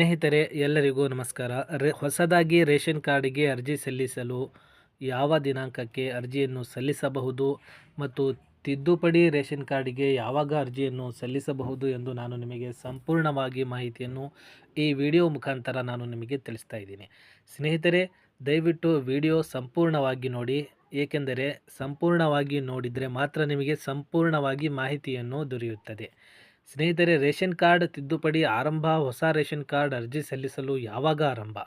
ಸ್ನೇಹಿತರೆ, ಎಲ್ಲರಿಗೂ ನಮಸ್ಕಾರ. ರೇ, ಹೊಸದಾಗಿ ರೇಷನ್ ಕಾರ್ಡಿಗೆ ಅರ್ಜಿ ಸಲ್ಲಿಸಲು ಯಾವ ದಿನಾಂಕಕ್ಕೆ ಅರ್ಜಿಯನ್ನು ಸಲ್ಲಿಸಬಹುದು ಮತ್ತು ತಿದ್ದುಪಡಿ ರೇಷನ್ ಕಾರ್ಡಿಗೆ ಯಾವಾಗ ಅರ್ಜಿಯನ್ನು ಸಲ್ಲಿಸಬಹುದು ಎಂದು ನಾನು ನಿಮಗೆ ಸಂಪೂರ್ಣವಾಗಿ ಮಾಹಿತಿಯನ್ನು ಈ ವಿಡಿಯೋ ಮುಖಾಂತರ ನಾನು ನಿಮಗೆ ತಿಳಿಸ್ತಾ ಇದ್ದೀನಿ. ಸ್ನೇಹಿತರೆ, ದಯವಿಟ್ಟು ವಿಡಿಯೋ ಸಂಪೂರ್ಣವಾಗಿ ನೋಡಿ. ಏಕೆಂದರೆ, ಸಂಪೂರ್ಣವಾಗಿ ನೋಡಿದರೆ ಮಾತ್ರ ನಿಮಗೆ ಸಂಪೂರ್ಣವಾಗಿ ಮಾಹಿತಿಯನ್ನು ದೊರೆಯುತ್ತದೆ. ಸ್ನೇಹಿತರೆ, ರೇಷನ್ ಕಾರ್ಡ್ ತಿದ್ದುಪಡಿ ಆರಂಭ, ಹೊಸ ರೇಷನ್ ಕಾರ್ಡ್ ಅರ್ಜಿ ಸಲ್ಲಿಸಲು ಯಾವಾಗ ಆರಂಭ?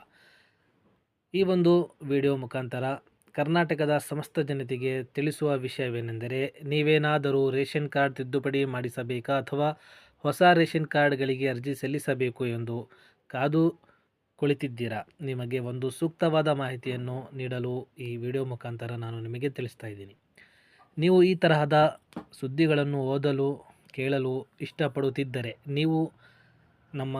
ಈ ಒಂದು ವಿಡಿಯೋ ಮುಖಾಂತರ ಕರ್ನಾಟಕದ ಸಮಸ್ತ ಜನತೆಗೆ ತಿಳಿಸುವ ವಿಷಯವೇನೆಂದರೆ, ನೀವೇನಾದರೂ ರೇಷನ್ ಕಾರ್ಡ್ ತಿದ್ದುಪಡಿ ಮಾಡಿಸಬೇಕಾ ಅಥವಾ ಹೊಸ ರೇಷನ್ ಕಾರ್ಡ್ಗಳಿಗೆ ಅರ್ಜಿ ಸಲ್ಲಿಸಬೇಕು ಎಂದು ಕಾದು ಕುಳಿತಿದ್ದೀರಾ? ನಿಮಗೆ ಒಂದು ಸೂಕ್ತವಾದ ಮಾಹಿತಿಯನ್ನು ನೀಡಲು ಈ ವಿಡಿಯೋ ಮುಖಾಂತರ ನಾನು ನಿಮಗೆ ತಿಳಿಸ್ತಾ ಇದ್ದೀನಿ. ನೀವು ಈ ತರಹದ ಸುದ್ದಿಗಳನ್ನು ಓದಲು ಕೇಳಲು ಇಷ್ಟಪಡುತ್ತಿದ್ದರೆ ನೀವು ನಮ್ಮ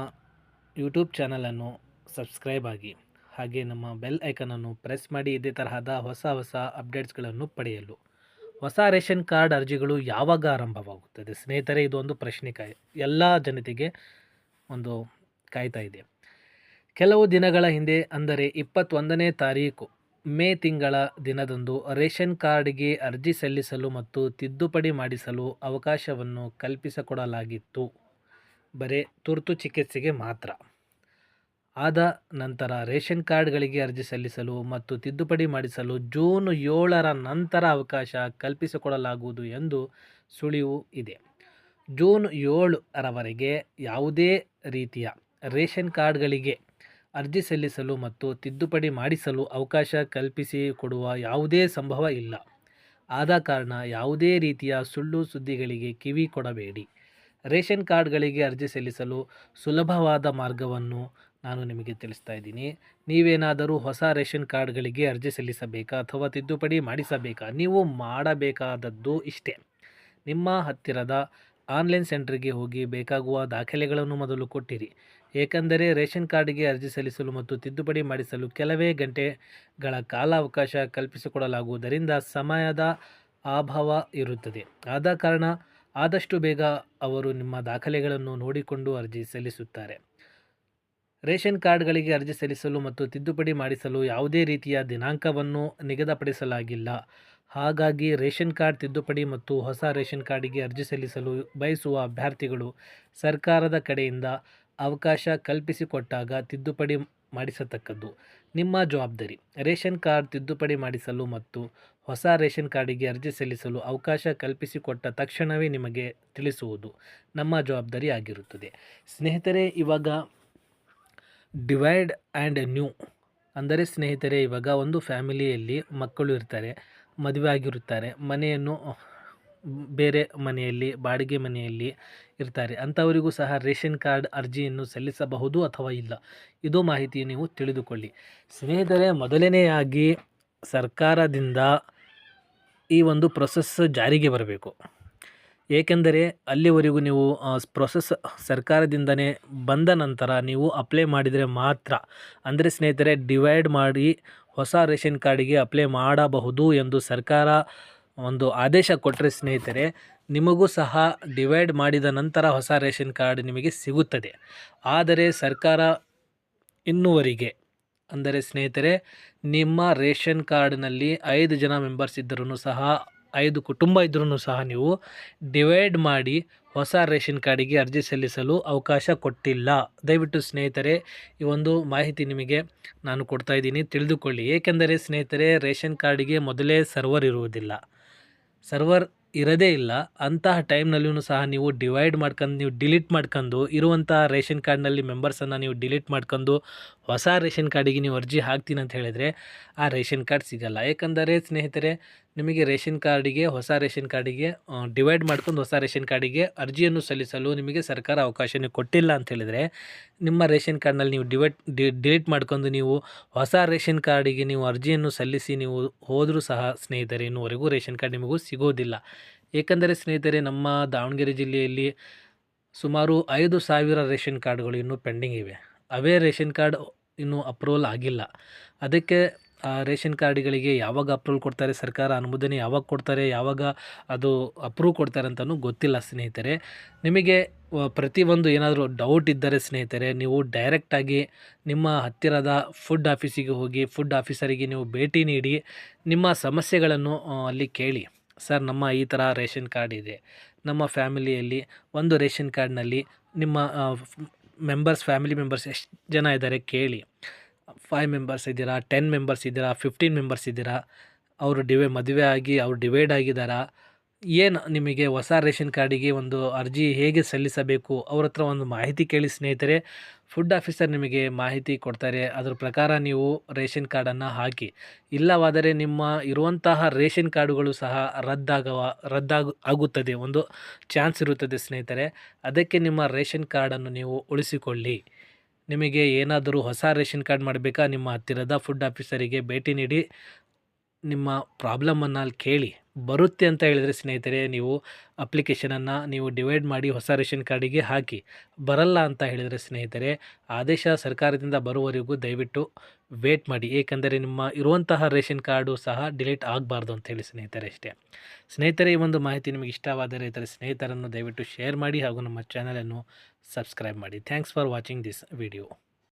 ಯೂಟ್ಯೂಬ್ ಚಾನಲನ್ನು ಸಬ್ಸ್ಕ್ರೈಬ್ ಆಗಿ, ಹಾಗೆ ನಮ್ಮ ಬೆಲ್ ಐಕನನ್ನು ಪ್ರೆಸ್ ಮಾಡಿ ಇದೇ ತರಹದ ಹೊಸ ಹೊಸ ಅಪ್ಡೇಟ್ಸ್ಗಳನ್ನು ಪಡೆಯಲು. ಹೊಸ ರೇಷನ್ ಕಾರ್ಡ್ ಅರ್ಜಿಗಳು ಯಾವಾಗ ಆರಂಭವಾಗುತ್ತದೆ? ಸ್ನೇಹಿತರೆ, ಇದೊಂದು ಪ್ರಶ್ನೆ ಕಾಯ್, ಎಲ್ಲ ಜನತೆಗೆ ಒಂದು ಕಾಯ್ತಾ ಇದೆ. ಕೆಲವು ದಿನಗಳ ಹಿಂದೆ ಅಂದರೆ ಇಪ್ಪತ್ತೊಂದನೇ ತಾರೀಕು ಮೇ ತಿಂಗಳ ದಿನದಂದು ರೇಷನ್ ಕಾರ್ಡ್ಗೆ ಅರ್ಜಿ ಸಲ್ಲಿಸಲು ಮತ್ತು ತಿದ್ದುಪಡಿ ಮಾಡಿಸಲು ಅವಕಾಶವನ್ನು ಕಲ್ಪಿಸಿಕೊಡಲಾಗಿತ್ತು. ಬರೇ ತುರ್ತು ಚಿಕಿತ್ಸೆಗೆ ಮಾತ್ರ. ಆದ ನಂತರ ರೇಷನ್ ಕಾರ್ಡ್ಗಳಿಗೆ ಅರ್ಜಿ ಸಲ್ಲಿಸಲು ಮತ್ತು ತಿದ್ದುಪಡಿ ಮಾಡಿಸಲು ಜೂನ್ ಏಳರ ನಂತರ ಅವಕಾಶ ಕಲ್ಪಿಸಿಕೊಡಲಾಗುವುದು ಎಂದು ಸುಳಿವು ಇದೆ. ಜೂನ್ ಏಳರವರೆಗೆ ಯಾವುದೇ ರೀತಿಯ ರೇಷನ್ ಕಾರ್ಡ್ಗಳಿಗೆ ಅರ್ಜಿ ಸಲ್ಲಿಸಲು ಮತ್ತು ತಿದ್ದುಪಡಿ ಮಾಡಿಸಲು ಅವಕಾಶ ಕಲ್ಪಿಸಿಕೊಡುವ ಯಾವುದೇ ಸಂಭವ ಇಲ್ಲ. ಆದ ಕಾರಣ ಯಾವುದೇ ರೀತಿಯ ಸುಳ್ಳು ಸುದ್ದಿಗಳಿಗೆ ಕಿವಿ ಕೊಡಬೇಡಿ. ರೇಷನ್ ಕಾರ್ಡ್ಗಳಿಗೆ ಅರ್ಜಿ ಸಲ್ಲಿಸಲು ಸುಲಭವಾದ ಮಾರ್ಗವನ್ನು ನಾನು ನಿಮಗೆ ತಿಳಿಸ್ತಾ ಇದ್ದೀನಿ. ನೀವೇನಾದರೂ ಹೊಸ ರೇಷನ್ ಕಾರ್ಡ್ಗಳಿಗೆ ಅರ್ಜಿ ಸಲ್ಲಿಸಬೇಕಾ ಅಥವಾ ತಿದ್ದುಪಡಿ ಮಾಡಿಸಬೇಕಾ? ನೀವು ಮಾಡಬೇಕಾದದ್ದು ಇಷ್ಟೇ. ನಿಮ್ಮ ಹತ್ತಿರದ ಆನ್ಲೈನ್ ಸೆಂಟರ್ಗೆ ಹೋಗಿ ಬೇಕಾಗುವ ದಾಖಲೆಗಳನ್ನು ಮೊದಲು ಕೊಟ್ಟಿರಿ. ಏಕೆಂದರೆ ರೇಷನ್ ಕಾರ್ಡ್ಗೆ ಅರ್ಜಿ ಸಲ್ಲಿಸಲು ಮತ್ತು ತಿದ್ದುಪಡಿ ಮಾಡಿಸಲು ಕೆಲವೇ ಗಂಟೆಗಳ ಕಾಲಾವಕಾಶ ಕಲ್ಪಿಸಿಕೊಡಲಾಗುವುದರಿಂದ ಸಮಯದ ಅಭಾವ ಇರುತ್ತದೆ. ಆದ ಕಾರಣ ಆದಷ್ಟು ಬೇಗ ಅವರು ನಿಮ್ಮ ದಾಖಲೆಗಳನ್ನು ನೋಡಿಕೊಂಡು ಅರ್ಜಿ ಸಲ್ಲಿಸುತ್ತಾರೆ. ರೇಷನ್ ಕಾರ್ಡ್ಗಳಿಗೆ ಅರ್ಜಿ ಸಲ್ಲಿಸಲು ಮತ್ತು ತಿದ್ದುಪಡಿ ಮಾಡಿಸಲು ಯಾವುದೇ ರೀತಿಯ ದಿನಾಂಕವನ್ನು ನಿಗದಿಪಡಿಸಲಾಗಿಲ್ಲ. ಹಾಗಾಗಿ ರೇಷನ್ ಕಾರ್ಡ್ ತಿದ್ದುಪಡಿ ಮತ್ತು ಹೊಸ ರೇಷನ್ ಕಾರ್ಡಿಗೆ ಅರ್ಜಿ ಸಲ್ಲಿಸಲು ಬಯಸುವ ಅಭ್ಯರ್ಥಿಗಳು ಸರ್ಕಾರದ ಕಡೆಯಿಂದ ಅವಕಾಶ ಕಲ್ಪಿಸಿಕೊಟ್ಟಾಗ ತಿದ್ದುಪಡಿ ಮಾಡಿಸತಕ್ಕದ್ದು. ನಿಮ್ಮ ಜವಾಬ್ದಾರಿ. ರೇಷನ್ ಕಾರ್ಡ್ ತಿದ್ದುಪಡಿ ಮಾಡಿಸಲು ಮತ್ತು ಹೊಸ ರೇಷನ್ ಕಾರ್ಡಿಗೆ ಅರ್ಜಿ ಸಲ್ಲಿಸಲು ಅವಕಾಶ ಕಲ್ಪಿಸಿಕೊಟ್ಟ ತಕ್ಷಣವೇ ನಿಮಗೆ ತಿಳಿಸುವುದು ನಮ್ಮ ಜವಾಬ್ದಾರಿ ಆಗಿರುತ್ತದೆ. ಸ್ನೇಹಿತರೆ, ಇವಾಗ ಡಿವೈಡ್ ಆ್ಯಂಡ್ ನ್ಯೂ ಅಂದರೆ ಸ್ನೇಹಿತರೆ, ಇವಾಗ ಒಂದು ಫ್ಯಾಮಿಲಿಯಲ್ಲಿ ಮಕ್ಕಳು ಇರ್ತಾರೆ, ಮದುವೆ ಆಗಿರುತ್ತಾರೆ, ಮನೆಯನ್ನು ಬೇರೆ ಮನೆಯಲ್ಲಿ, ಬಾಡಿಗೆ ಮನೆಯಲ್ಲಿ ಇರ್ತಾರೆ. ಅಂಥವರಿಗೂ ಸಹ ರೇಷನ್ ಕಾರ್ಡ್ ಅರ್ಜಿಯನ್ನು ಸಲ್ಲಿಸಬಹುದು ಅಥವಾ ಇಲ್ಲ? ಇದು ಮಾಹಿತಿ ನೀವು ತಿಳಿದುಕೊಳ್ಳಿ. ಸ್ನೇಹಿತರೆ, ಮೊದಲನೆಯಾಗಿ ಸರ್ಕಾರದಿಂದ ಈ ಒಂದು ಪ್ರೊಸೆಸ್ ಜಾರಿಗೆ ಬರಬೇಕು. ಏಕೆಂದರೆ, ಅಲ್ಲಿವರೆಗೂ ನೀವು ಪ್ರೊಸೆಸ್ ಸರ್ಕಾರದಿಂದನೇ ಬಂದ ನಂತರ ನೀವು ಅಪ್ಲೈ ಮಾಡಿದರೆ ಮಾತ್ರ, ಅಂದರೆ ಸ್ನೇಹಿತರೆ ಡಿವೈಡ್ ಮಾಡಿ ಹೊಸ ರೇಷನ್ ಕಾರ್ಡಿಗೆ ಅಪ್ಲೈ ಮಾಡಬಹುದು ಎಂದು ಸರ್ಕಾರ ಒಂದು ಆದೇಶ ಕೊಟ್ಟರೆ ಸ್ನೇಹಿತರೆ, ನಿಮಗೂ ಸಹ ಡಿವೈಡ್ ಮಾಡಿದ ನಂತರ ಹೊಸ ರೇಷನ್ ಕಾರ್ಡ್ ನಿಮಗೆ ಸಿಗುತ್ತದೆ. ಆದರೆ ಸರ್ಕಾರ ಇನ್ನುವರಿಗೆ, ಅಂದರೆ ಸ್ನೇಹಿತರೆ, ನಿಮ್ಮ ರೇಷನ್ ಕಾರ್ಡ್ನಲ್ಲಿ ಐದು ಜನ ಮೆಂಬರ್ಸ್ ಇದ್ದರೂ ಸಹ, ಐದು ಕುಟುಂಬ ಇದ್ರೂ ಸಹ ನೀವು ಡಿವೈಡ್ ಮಾಡಿ ಹೊಸ ರೇಷನ್ ಕಾರ್ಡಿಗೆ ಅರ್ಜಿ ಸಲ್ಲಿಸಲು ಅವಕಾಶ ಕೊಟ್ಟಿಲ್ಲ. ದಯವಿಟ್ಟು ಸ್ನೇಹಿತರೆ, ಈ ಒಂದು ಮಾಹಿತಿ ನಿಮಗೆ ನಾನು ಕೊಡ್ತಾ ಇದ್ದೀನಿ, ತಿಳಿದುಕೊಳ್ಳಿ. ಏಕೆಂದರೆ ಸ್ನೇಹಿತರೆ, ರೇಷನ್ ಕಾರ್ಡಿಗೆ ಮೊದಲೇ ಸರ್ವರ್ ಇರುವುದಿಲ್ಲ. ಸರ್ವರ್ ಇರೋದೇ ಇಲ್ಲ, ಅಂತಹ ಟೈಮ್ನಲ್ಲಿಯೂ ಸಹ ನೀವು ಡಿವೈಡ್ ಮಾಡ್ಕೊಂಡು ನೀವು ಡಿಲೀಟ್ ಮಾಡ್ಕೊಂಡು ಇರುವಂಥ ರೇಷನ್ ಕಾರ್ಡ್ನಲ್ಲಿ ಮೆಂಬರ್ಸನ್ನು ನೀವು ಡಿಲೀಟ್ ಮಾಡ್ಕೊಂಡು ಹೊಸ ರೇಷನ್ ಕಾರ್ಡಿಗೆ ನೀವು ಅರ್ಜಿ ಹಾಕ್ತೀನಿ ಅಂತ ಹೇಳಿದರೆ ಆ ರೇಷನ್ ಕಾರ್ಡ್ ಸಿಗಲ್ಲ. ಏಕೆಂದರೆ ಸ್ನೇಹಿತರೆ ನಿಮಗೆ ರೇಷನ್ ಕಾರ್ಡಿಗೆ, ಹೊಸ ರೇಷನ್ ಕಾರ್ಡಿಗೆ ಡಿವೈಡ್ ಮಾಡ್ಕೊಂಡು ಹೊಸ ರೇಷನ್ ಕಾರ್ಡಿಗೆ ಅರ್ಜಿಯನ್ನು ಸಲ್ಲಿಸಲು ನಿಮಗೆ ಸರ್ಕಾರ ಅವಕಾಶನೇ ಕೊಟ್ಟಿಲ್ಲ ಅಂತ ಹೇಳಿದರೆ, ನಿಮ್ಮ ರೇಷನ್ ಕಾರ್ಡ್ನಲ್ಲಿ ನೀವು ಡಿವೈಡ್ ಡಿಲೀಟ್ ಮಾಡ್ಕೊಂಡು ನೀವು ಹೊಸ ರೇಷನ್ ಕಾರ್ಡಿಗೆ ನೀವು ಅರ್ಜಿಯನ್ನು ಸಲ್ಲಿಸಿ ನೀವು ಹೋದರೂ ಸಹ ಸ್ನೇಹಿತರೆ, ಇನ್ನುವರೆಗೂ ರೇಷನ್ ಕಾರ್ಡ್ ನಿಮಗೂ ಸಿಗೋದಿಲ್ಲ. ಏಕೆಂದರೆ ಸ್ನೇಹಿತರೆ, ನಮ್ಮ ದಾವಣಗೆರೆ ಜಿಲ್ಲೆಯಲ್ಲಿ ಸುಮಾರು ಐದು ಸಾವಿರ ರೇಷನ್ ಕಾರ್ಡ್ಗಳು ಇನ್ನೂ ಪೆಂಡಿಂಗ್ ಇವೆ. ಅವೇ ರೇಷನ್ ಕಾರ್ಡ್ ಇನ್ನೂ ಅಪ್ರೂವಲ್ ಆಗಿಲ್ಲ. ಅದಕ್ಕೆ ರೇಷನ್ ಕಾರ್ಡ್ಗಳಿಗೆ ಯಾವಾಗ ಅಪ್ರೂವಲ್ ಕೊಡ್ತಾರೆ, ಸರ್ಕಾರ ಅನುಮೋದನೆ ಯಾವಾಗ ಕೊಡ್ತಾರೆ, ಯಾವಾಗ ಅದು ಅಪ್ರೂವ್ ಕೊಡ್ತಾರೆ ಅಂತಲೂ ಗೊತ್ತಿಲ್ಲ ಸ್ನೇಹಿತರೆ. ನಿಮಗೆ ಪ್ರತಿಯೊಂದು ಏನಾದರೂ ಡೌಟ್ ಇದ್ದರೆ ಸ್ನೇಹಿತರೆ, ನೀವು ಡೈರೆಕ್ಟಾಗಿ ನಿಮ್ಮ ಹತ್ತಿರದ ಫುಡ್ ಆಫೀಸಿಗೆ ಹೋಗಿ ಫುಡ್ ಆಫೀಸರಿಗೆ ನೀವು ಭೇಟಿ ನೀಡಿ, ನಿಮ್ಮ ಸಮಸ್ಯೆಗಳನ್ನು ಅಲ್ಲಿ ಕೇಳಿ. ಸರ್, ನಮ್ಮ ಈ ಥರ ರೇಷನ್ ಕಾರ್ಡ್ ಇದೆ. ನಮ್ಮ ಫ್ಯಾಮಿಲಿಯಲ್ಲಿ ಒಂದು ರೇಷನ್ ಕಾರ್ಡ್ನಲ್ಲಿ ನಿಮ್ಮ ಮೆಂಬರ್ಸ್, ಫ್ಯಾಮಿಲಿ ಮೆಂಬರ್ಸ್ ಎಷ್ಟು ಜನ ಇದ್ದಾರೆ ಕೇಳಿ. ಫೈವ್ ಮೆಂಬರ್ಸ್ ಇದ್ದೀರಾ ಟೆನ್ ಮೆಂಬರ್ಸ್ ಇದ್ದೀರಾ ಫಿಫ್ಟೀನ್ ಮೆಂಬರ್ಸ್ ಇದ್ದೀರಾ, ಅವರು ಡಿವೆ ಮದುವೆ ಆಗಿ ಅವ್ರು ಡಿವೈಡ್ ಆಗಿದ್ದಾರಾ? ಏನು ನಿಮಗೆ ಹೊಸ ರೇಷನ್ ಕಾರ್ಡಿಗೆ ಒಂದು ಅರ್ಜಿ ಹೇಗೆ ಸಲ್ಲಿಸಬೇಕು? ಅವ್ರ ಹತ್ರ ಒಂದು ಮಾಹಿತಿ ಕೇಳಿ ಸ್ನೇಹಿತರೆ ಫುಡ್ ಆಫೀಸರ್ ನಿಮಗೆ ಮಾಹಿತಿ ಕೊಡ್ತಾರೆ. ಅದರ ಪ್ರಕಾರ ನೀವು ರೇಷನ್ ಕಾರ್ಡನ್ನು ಹಾಕಿ. ಇಲ್ಲವಾದರೆ ನಿಮ್ಮ ಇರುವಂತಹ ರೇಷನ್ ಕಾರ್ಡುಗಳು ಸಹ ರದ್ದಾಗವ, ರದ್ದಾಗು ಆಗುತ್ತದೆ. ಒಂದು ಚಾನ್ಸ್ ಇರುತ್ತದೆ ಸ್ನೇಹಿತರೆ. ಅದಕ್ಕೆ ನಿಮ್ಮ ರೇಷನ್ ಕಾರ್ಡನ್ನು ನೀವು ಉಳಿಸಿಕೊಳ್ಳಿ. ನಿಮಗೆ ಏನಾದರೂ ಹೊಸ ರೇಷನ್ ಕಾರ್ಡ್ ಮಾಡಬೇಕಾ? ನಿಮ್ಮ ಹತ್ತಿರದ ಫುಡ್ ಆಫೀಸರಿಗೆ ಭೇಟಿ ನೀಡಿ. ನಿಮ್ಮ ಪ್ರಾಬ್ಲಮನ್ನು ಅಲ್ಲಿ ಕೇಳಿ. ಬರುತ್ತೆ ಅಂತ ಹೇಳಿದರೆ ಸ್ನೇಹಿತರೆ, ನೀವು ಅಪ್ಲಿಕೇಶನನ್ನು ನೀವು ಡಿವೈಡ್ ಮಾಡಿ ಹೊಸ ರೇಷನ್ ಕಾರ್ಡಿಗೆ ಹಾಕಿ. ಬರಲ್ಲ ಅಂತ ಹೇಳಿದರೆ ಸ್ನೇಹಿತರೆ, ಆದೇಶ ಸರ್ಕಾರದಿಂದ ಬರುವವರೆಗೂ ದಯವಿಟ್ಟು ವೇಟ್ ಮಾಡಿ. ಏಕೆಂದರೆ ನಿಮ್ಮ ಇರುವಂತಹ ರೇಷನ್ ಕಾರ್ಡು ಸಹ ಡಿಲೀಟ್ ಆಗಬಾರ್ದು ಅಂತ ಹೇಳಿ ಸ್ನೇಹಿತರೆ ಅಷ್ಟೇ. ಸ್ನೇಹಿತರೆ, ಈ ಒಂದು ಮಾಹಿತಿ ನಿಮಗೆ ಇಷ್ಟವಾದರೆ ಇತರ ಸ್ನೇಹಿತರನ್ನು ದಯವಿಟ್ಟು ಶೇರ್ ಮಾಡಿ ಹಾಗೂ ನಮ್ಮ ಚಾನಲನ್ನು ಸಬ್ಸ್ಕ್ರೈಬ್ ಮಾಡಿ. Thanks for watching this video.